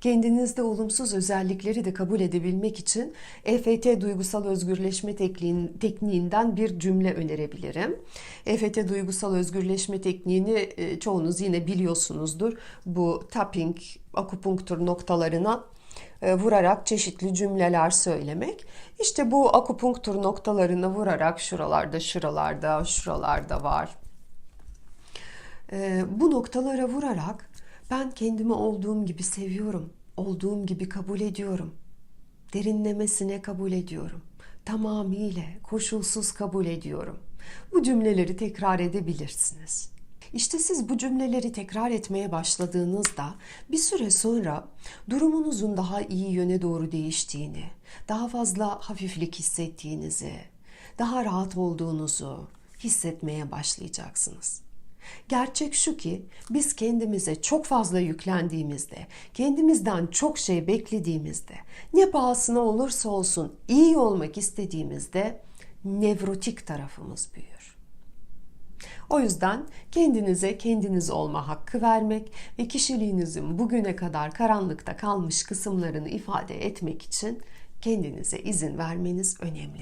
kendinizde olumsuz özellikleri de kabul edebilmek için EFT duygusal özgürleşme tekniğin, tekniğinden bir cümle önerebilirim. EFT duygusal özgürleşme tekniğini e, çoğunuz yine biliyorsunuzdur. Bu tapping, akupunktur noktalarına e, vurarak çeşitli cümleler söylemek. İşte bu akupunktur noktalarına vurarak şuralarda, şuralarda, şuralarda var. E, bu noktalara vurarak ben kendimi olduğum gibi seviyorum, olduğum gibi kabul ediyorum. Derinlemesine kabul ediyorum. Tamamıyla koşulsuz kabul ediyorum. Bu cümleleri tekrar edebilirsiniz. İşte siz bu cümleleri tekrar etmeye başladığınızda bir süre sonra durumunuzun daha iyi yöne doğru değiştiğini, daha fazla hafiflik hissettiğinizi, daha rahat olduğunuzu hissetmeye başlayacaksınız. Gerçek şu ki biz kendimize çok fazla yüklendiğimizde, kendimizden çok şey beklediğimizde, ne pahasına olursa olsun iyi olmak istediğimizde nevrotik tarafımız büyür. O yüzden kendinize kendiniz olma hakkı vermek ve kişiliğinizin bugüne kadar karanlıkta kalmış kısımlarını ifade etmek için kendinize izin vermeniz önemli.